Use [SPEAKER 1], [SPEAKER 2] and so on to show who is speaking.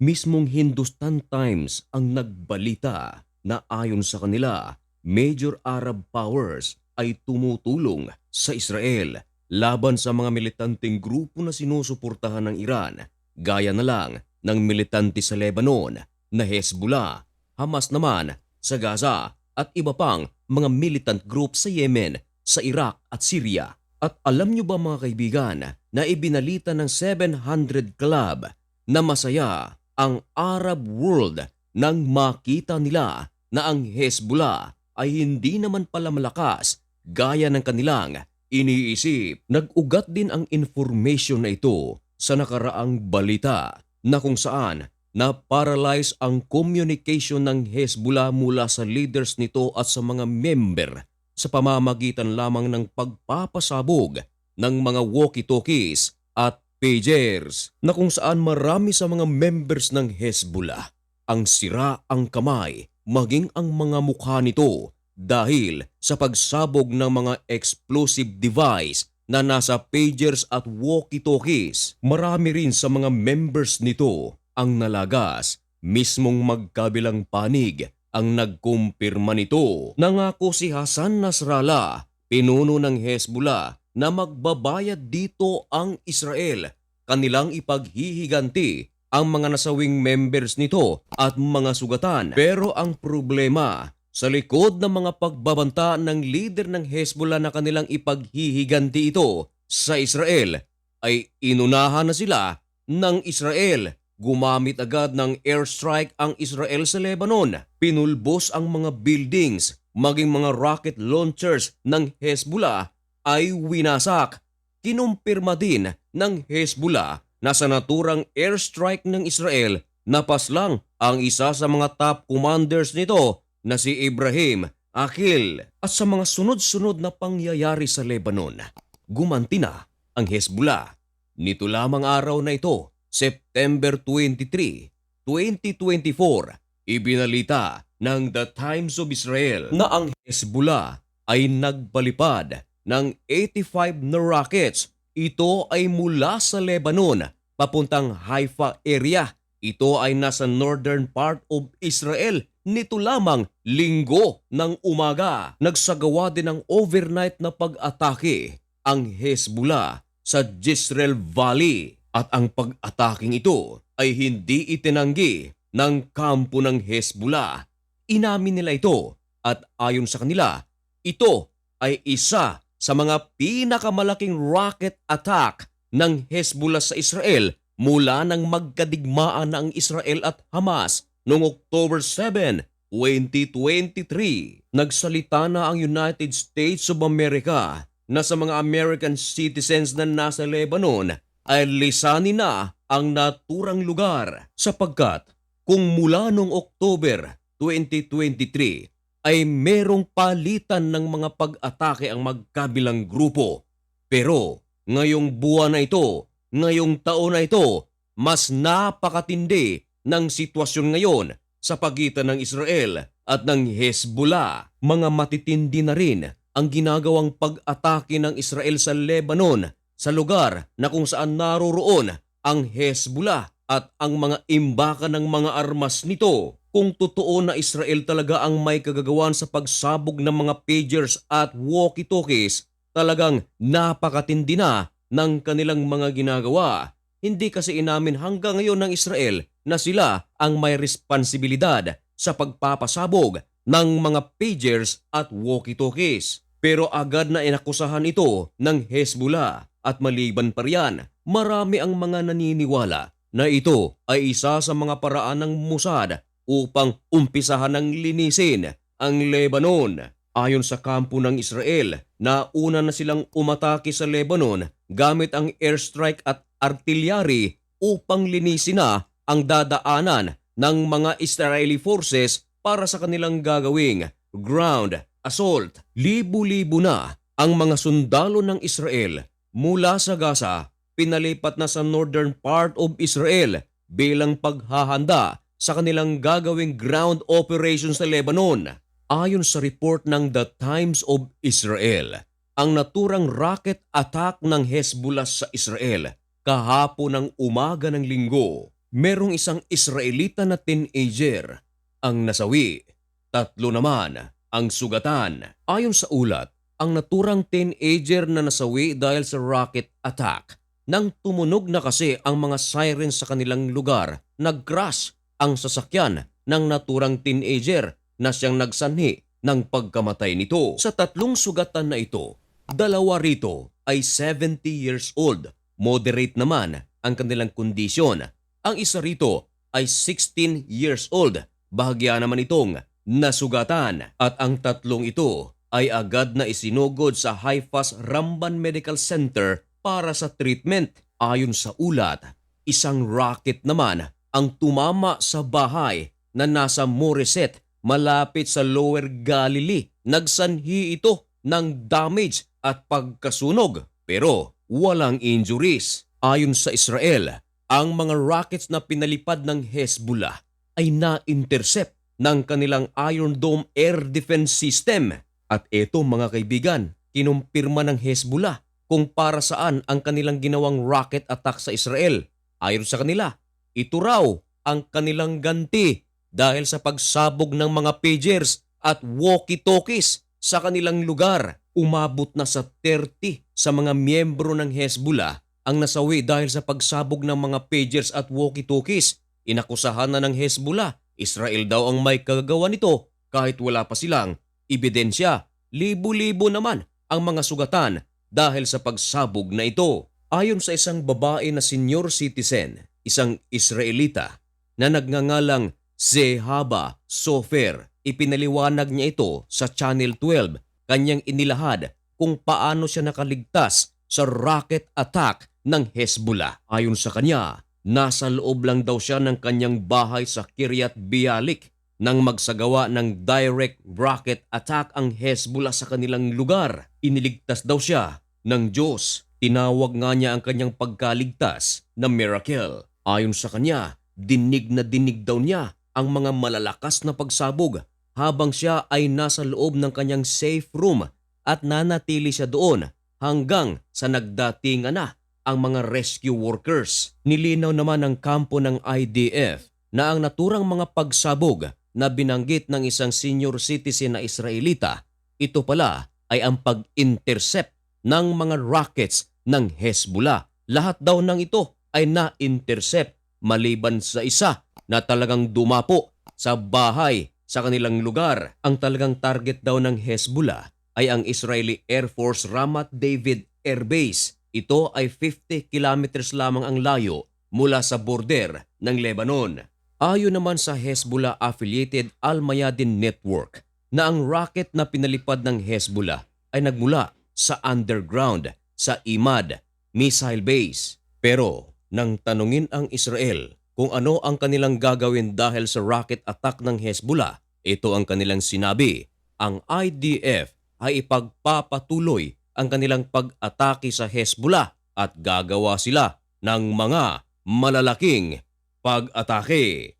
[SPEAKER 1] Mismong Hindustan Times ang nagbalita na ayon sa kanila, major Arab powers ay tumutulong sa Israel laban sa mga militanteng grupo na sinusuportahan ng Iran, gaya na lang ng militante sa Lebanon na Hezbollah, Hamas naman sa Gaza at iba pang mga militant group sa Yemen, sa Iraq at Syria. At alam nyo ba mga kaibigan na ibinalita ng 700 Club na masaya ang Arab world nang makita nila na ang Hezbollah ay hindi naman pala malakas gaya ng kanilang iniisip. Nag-ugat din ang information na ito sa nakaraang balita na kung saan na paralyze ang communication ng Hezbollah mula sa leaders nito at sa mga member sa pamamagitan lamang ng pagpapasabog ng mga walkie-talkies at pagers na kung saan marami sa mga members ng Hezbollah ang sira ang kamay maging ang mga mukha nito dahil sa pagsabog ng mga explosive device na nasa pagers at walkie-talkies. Marami rin sa mga members nito ang nalagas, mismong magkabilang panig ang nagkumpirma nito. Nangako si Hasan Nasrallah, pinuno ng Hezbollah, na magbabayad dito ang Israel. Kanilang ipaghihiganti ang mga nasawing members nito at mga sugatan. Pero ang problema, sa likod ng mga pagbabanta ng leader ng Hezbollah na kanilang ipaghihiganti ito sa Israel, ay inunahan na sila ng Israel. Gumamit agad ng airstrike ang Israel sa Lebanon. Pinulbos ang mga buildings, maging mga rocket launchers ng Hezbollah ay winasak. Kinumpirma din ng Hezbollah na sa naturang airstrike ng Israel napaslang ang isa sa mga top commanders nito na si Ibrahim Akil at sa mga sunod-sunod na pangyayari sa Lebanon. Gumanti na ang Hezbollah. Nito lamang araw na ito, September 23, 2024, ibinalita ng The Times of Israel na ang Hezbollah ay nagpalipad ng 85 na rockets. Ito ay mula sa Lebanon papuntang Haifa area. Ito ay nasa northern part of Israel. Nito lamang linggo ng umaga. Nagsagawa din ng overnight na pag-atake ang Hezbollah sa Jezreel Valley. At ang pag-ataking ito ay hindi itinanggi ng kampo ng Hezbollah. Inamin nila ito at ayon sa kanila, ito ay isa sa mga pinakamalaking rocket attack ng Hezbollah sa Israel mula nang magkadigmaan ang Israel at Hamas noong October 7, 2023. Nagsalita na ang United States of America na sa mga American citizens na nasa Lebanon ay lisanin na ang naturang lugar sapagkat kung mula noong October 2023 ay merong palitan ng mga pag-atake ang magkabilang grupo. Pero ngayong buwan na ito, ngayong taon na ito, mas napakatindi ng sitwasyon ngayon sa pagitan ng Israel at ng Hezbollah. Mga matitindi na rin ang ginagawang pag-atake ng Israel sa Lebanon sa lugar na kung saan naroroon ang Hezbollah at ang mga imbaka ng mga armas nito. Kung totoo na Israel talaga ang may kagagawan sa pagsabog ng mga pagers at walkie-talkies, talagang napakatindi na ng kanilang mga ginagawa. Hindi kasi inamin hanggang ngayon ng Israel na sila ang may responsibilidad sa pagpapasabog ng mga pagers at walkie-talkies. Pero agad na inakusahan ito ng Hezbollah at maliban pa riyan, marami ang mga naniniwala na ito ay isa sa mga paraan ng Mossad upang umpisahan ng linisin ang Lebanon. Ayon sa kampo ng Israel, nauna na silang umatake sa Lebanon gamit ang airstrike at artillery upang linisin na ang dadaanan ng mga Israeli forces para sa kanilang gagawing ground assault. Libu-libo na ang mga sundalo ng Israel mula sa Gaza pinalipat na sa northern part of Israel bilang paghahanda sa kanilang gagawing ground operation sa Lebanon. Ayon sa report ng The Times of Israel, ang naturang rocket attack ng Hezbollah sa Israel kahapon ng umaga ng linggo merong isang Israelita na teenager ang nasawi. Tatlo naman ang sugatan. Ayon sa ulat, ang naturang teenager na nasawi dahil sa rocket attack. Nang tumunog na kasi ang mga sirens sa kanilang lugar, nag-crash ang sasakyan ng naturang teenager na siyang nagsanhi ng pagkamatay nito. Sa tatlong sugatan na ito, dalawa rito ay 70 years old. Moderate naman ang kanilang kondisyon. Ang isa rito ay 16 years old. Bahagya naman itong nasugatan. At ang tatlong ito ay agad na isinugod sa Haifas Ramban Medical Center para sa treatment. Ayon sa ulat, isang rocket naman ang tumama sa bahay na nasa Moreset malapit sa Lower Galilee. Nagsanhi ito ng damage at pagkasunog pero walang injuries. Ayon sa Israel, ang mga rockets na pinalipad ng Hezbollah ay na-intercept ng kanilang Iron Dome Air Defense System. At eto mga kaibigan, kinumpirma ng Hezbollah kung para saan ang kanilang ginawang rocket attack sa Israel. Ayon sa kanila, ito raw ang kanilang ganti dahil sa pagsabog ng mga pagers at walkie-talkies sa kanilang lugar. Umabot na sa 30 sa mga miyembro ng Hezbollah ang nasawi dahil sa pagsabog ng mga pagers at walkie-talkies. Inakusahan na ng Hezbollah, Israel daw ang may kagagawa nito kahit wala pa silang ebidensya. Libo-libo naman ang mga sugatan dahil sa pagsabog na ito. Ayon sa isang babae na senior citizen, isang Israelita na nagngangalang Zehaba Sofer, ipinaliwanag niya ito sa Channel 12 kanyang inilahad kung paano siya nakaligtas sa rocket attack ng Hezbollah. Ayon sa kanya, nasa loob lang daw siya ng kanyang bahay sa Kiryat Bialik nang magsagawa ng direct rocket attack ang Hezbollah sa kanilang lugar. Iniligtas daw siya ng Diyos. Tinawag nga niya ang kanyang pagkaligtas na miracle. Ayon sa kanya, dinig na dinig daw niya ang mga malalakas na pagsabog habang siya ay nasa loob ng kanyang safe room at nanatili siya doon hanggang sa nagdatingan na ang mga rescue workers. Nilinaw naman ng kampo ng IDF na ang naturang mga pagsabog na binanggit ng isang senior citizen na Israelita, ito pala ay ang pag-intercept ng mga rockets ng Hezbollah. Lahat daw ng ito ay na-intercept maliban sa isa na talagang dumapo sa bahay sa kanilang lugar. Ang talagang target daw ng Hezbollah ay ang Israeli Air Force Ramat David Air Base. Ito ay 50 kilometers lamang ang layo mula sa border ng Lebanon. Ayon naman sa Hezbollah-affiliated Al-Mayadin Network na ang rocket na pinalipad ng Hezbollah ay nagmula sa underground sa Imad Missile Base. Pero nang tanungin ang Israel kung ano ang kanilang gagawin dahil sa rocket attack ng Hezbollah, ito ang kanilang sinabi. Ang IDF ay ipagpapatuloy ang kanilang pag-atake sa Hezbollah at gagawa sila ng mga malalaking pag-atake.